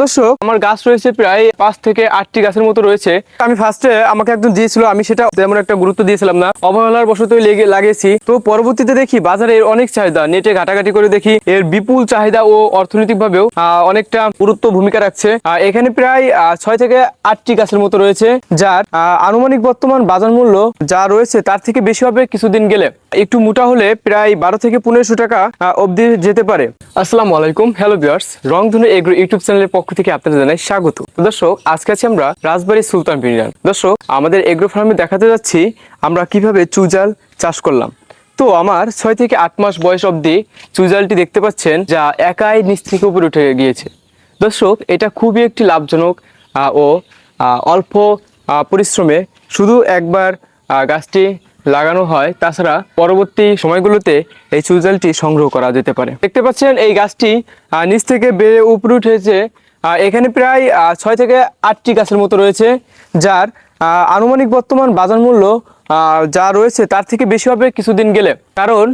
দর্শক, আমার গাছ রয়েছে প্রায় পাঁচ থেকে আটটি গাছের মতো রয়েছে। আমি ফার্স্টে আমাকে একজন দিয়েছিল, আমি সেটা তেমন একটা গুরুত্ব দিয়েছিলাম না। অবহেলার বশতই লেগে, লাগিয়েছি। তো পরবর্তীতে দেখি বাজারে এর অনেক চাহিদা, নেটে ঘাটাঘাটি করে দেখি। এর বিপুল চাহিদা ও অর্থনৈতিক ভাবেও অনেকটা গুরুত্ব ভূমিকা রাখছে। এখানে প্রায় ছয় থেকে আটটি গাছের মতো রয়েছে, যার আনুমানিক বর্তমান বাজার মূল্য যা রয়েছে তার থেকে বেশি হবে কিছুদিন গেলে। একটু মোটা হলে প্রায় বারো থেকে পনেরোশো টাকা অবধি যেতে পারে। আসসালামু আলাইকুম hello viewers Rongdhonu agro YouTube চ্যানেলের পক্ষ থেকে আপনাদের জানাই স্বাগত। দর্শক, আজকে আছি আমরা রাজবাড়ী সুলতান বিরিয়ান দর্শক, আমাদের এগ্রো ফার্মে দেখাতে যাচ্ছি আমরা কীভাবে চুজাল চাষ করলাম। তো আমার ছয় থেকে আট মাস বয়স অবধি চুজালটি দেখতে পাচ্ছেন, যা একাই নিচ থেকে উপরে উঠে গিয়েছে। দর্শক, এটা খুবই একটি লাভজনক ও অল্প পরিশ্রমে শুধু একবার গাছটি লাগানো হয়, তাছাড়া পরবর্তী সময়গুলোতে এই চুজালটি সংগ্রহ করা যেতে পারে। দেখতে পাচ্ছেন, এই গাছটি নিচ থেকে বেড়ে উপরে উঠেছে এখানে প্রায় ছয় থেকে আটটি গাছের মতো রয়েছে, যার আনুমানিক বর্তমান বাজার মূল্য যা রয়েছে তার থেকে বেশি হবে কিছুদিন গেলে। কারণ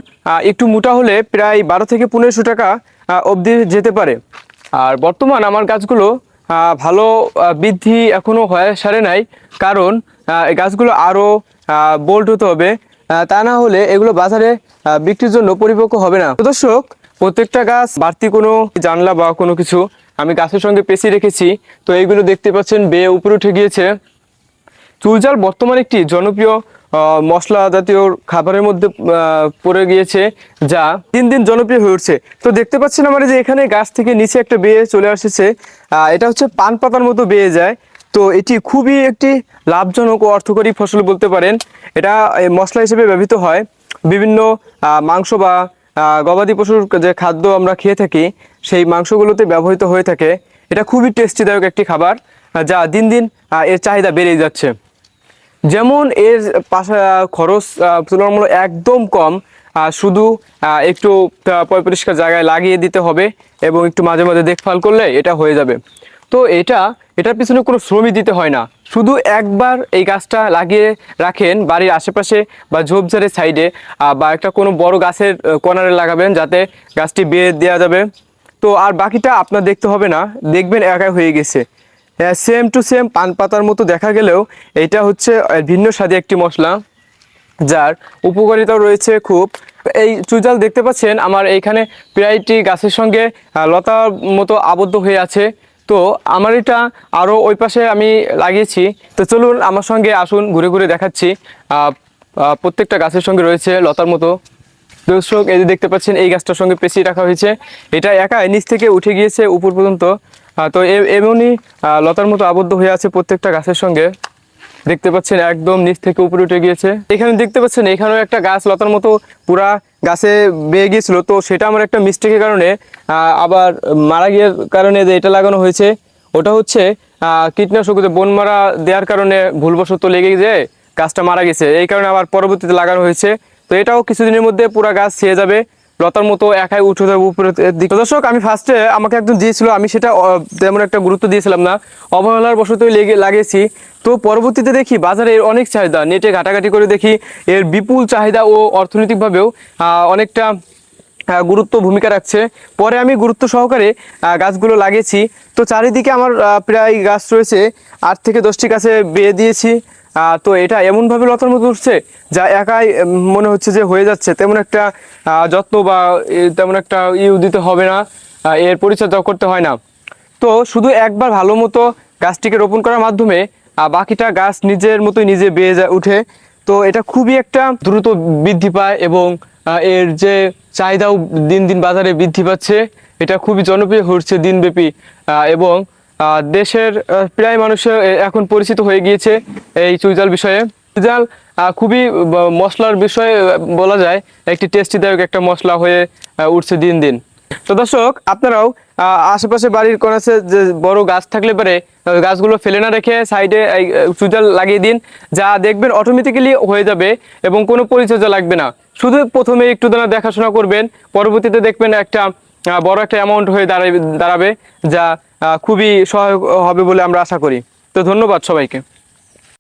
একটু মোটা হলে প্রায় বারো থেকে পনেরোশো টাকা অবধি যেতে পারে। আর বর্তমান আমার গাছগুলো ভালো বৃদ্ধি এখনও হয়ে সারে নাই। কারণ গাছগুলো আরও বোল্ড হতে হবে। তা না হলে এগুলো বাজারে বিক্রির জন্য পরিপক্ক হবে না। দর্শক, প্রত্যেকটা গাছ বাড়তি কোনো জানলা বা কোনো কিছু আমি গাছের সঙ্গে পেঁচিয়ে রেখেছি, তো এইগুলো দেখতে পাচ্ছেন, বেয়ে উপরে উঠে গিয়েছে। চুলজাল বর্তমানে একটি জনপ্রিয় মশলা জাতীয় খাবারের মধ্যে পড়ে গিয়েছে, যা দিন দিন জনপ্রিয় হয়ে উঠছে। তো দেখতে পাচ্ছেন আমরা যে এখানে গাছ থেকে নিচে একটা বেয়ে চলে আসছে এটা হচ্ছে পান পাতার মতো বেয়ে যায়। তো এটি খুবই একটি লাভজনক ও অর্থকরী ফসল বলতে পারেন। এটা মশলা হিসেবে ব্যবহৃত হয়। বিভিন্ন মাংস বা গবাদি পশুর যে খাদ্য আমরা খেয়ে থাকি, সেই মাংসগুলোতে ব্যবহৃত হয়ে থাকে, এটা খুবই টেস্টিদায়ক একটি খাবার যা দিন দিন এর চাহিদা বেড়েই যাচ্ছে। যেমন এর পাশা, খরচ তুলনামূলক একদম কম শুধু একটু পরিষ্কার জায়গায় লাগিয়ে দিতে হবে এবং একটু মাঝে মাঝে দেখভাল করলে এটা হয়ে যাবে। তো এটা, এটার পিছনে কোনো শ্রমই দিতে হয় না। শুধু একবার এই গাছটা লাগিয়ে রাখেন বাড়ির আশেপাশে বা ঝোপঝাড়ের সাইডে বা একটা কোনো বড় গাছের কোনারে লাগাবেন যাতে গাছটি বেয়ে দেওয়া যাবে। তো আর বাকিটা আপনার দেখতে হবে না, দেখবেন একাই হয়ে গেছে। সেম টু সেম পান পাতার মতো দেখা গেলেও এটা হচ্ছে ভিন্ন স্বাদে একটি মশলা, যার উপকারিতাও রয়েছে খুব। এই চুজাল দেখতে পাচ্ছেন, আমার এইখানে প্রায়টি গাছের সঙ্গে লতার মতো আবদ্ধ হয়ে আছে। তো আমার এটা আরও ওই পাশে আমি লাগিয়েছি। তো চলুন আমার সঙ্গে আসুন, ঘুরে ঘুরে দেখাচ্ছি। প্রত্যেকটা গাছের সঙ্গে রয়েছে লতার মতো। দর্শক, এই যে দেখতে পাচ্ছেন, এই গাছটার সঙ্গে পেঁচিয়ে রাখা হয়েছে। এটা একা নিচ থেকে উঠে গিয়েছে উপর পর্যন্ত। তো এমনই লতার মতো আবদ্ধ হয়ে আছে প্রত্যেকটা গাছের সঙ্গে। দেখতে পাচ্ছেন একদম নিচ থেকে উপরে উঠে গিয়েছে। এখানে দেখতে পাচ্ছেন এখানেও একটা গাছ লতার মতো পুরা গাছে বেয়ে গিয়েছিল। তো সেটা আমার একটা মিস্টেকের কারণে আবার মারা গিয়ে কারণে যে এটা লাগানো হয়েছে, ওটা হচ্ছে কীটনাশক বন মারা দেওয়ার কারণে ভুলবশত লেগে যায় গাছটা মারা গেছে। এই কারণে আবার পরবর্তীতে লাগানো হয়েছে। তো এটাও কিছুদিনের মধ্যে পুরা গাছ ছেয়ে যাবে। লতার মতো একাই উঠে যাবে উপরের দিকে। দর্শক, আমি ফার্স্টে আমাকে একজন দিয়েছিল, আমি সেটা তেমন একটা গুরুত্ব দিয়েছিলাম না। অবহেলার বশতই লেগে, লাগিয়েছি। তো পরবর্তীতে দেখি বাজারে এর অনেক চাহিদা, নেটে ঘাটাঘাটি করে দেখি এর বিপুল চাহিদা ও অর্থনৈতিকভাবেও অনেকটা গুরুত্ব ভূমিকা রাখছে। পরে আমি গুরুত্ব সহকারে গাছগুলো লাগিয়েছি। তো চারিদিকে আমার প্রায় গাছ রয়েছে। আট থেকে দশটি গাছে বেয়ে দিয়েছি। তো এটা এমনভাবে লতার মতো উঠছে যা একাই মনে হচ্ছে যে হয়ে যাচ্ছে। তেমন একটা যত্ন বা তেমন একটা ইউ দিতে হবে না এর পরিচর্যা করতে হয় না। তো শুধু একবার ভালো মতো গাছটিকে রোপণ করার মাধ্যমে বাকিটা গাছ নিজের মতোই নিজে বেয়ে যায়, উঠে। তো এটা খুবই একটা দ্রুত বৃদ্ধি পায় এবং এর যে চাহিদাও দিন দিন বাজারে বৃদ্ধি পাচ্ছে, এটা খুবই জনপ্রিয় হচ্ছে দিনব্যাপী। এবং দেশের প্রায় মানুষের এখন পরিচিত হয়ে গিয়েছে এই চুইজাল বিষয়ে। চুইজাল খুবই মশলার বিষয়ে বলা যায়, একটি টেস্টিদায়ক একটা মশলা হয়ে উঠছে দিন দিন। তো দর্শক, আপনারাও আশেপাশে বাড়ির কোনাছে যে বড় গাছ থাকলে পারে গাছগুলো ফেলে না রেখে সাইডে, এই চুজাল লাগিয়ে দিন, যা দেখবেন অটোমেটিক্যালি হয়ে যাবে এবং কোনো পরিচর্যা লাগবে না। শুধু প্রথমে একটু দানা দেখাশোনা করবেন, পরবর্তীতে দেখবেন একটা বড় একটা অ্যামাউন্ট হয়ে দাঁড়াবে দাঁড়াবে, যা খুবই সহায়ক হবে বলে আমরা আশা করি। তো ধন্যবাদ সবাইকে।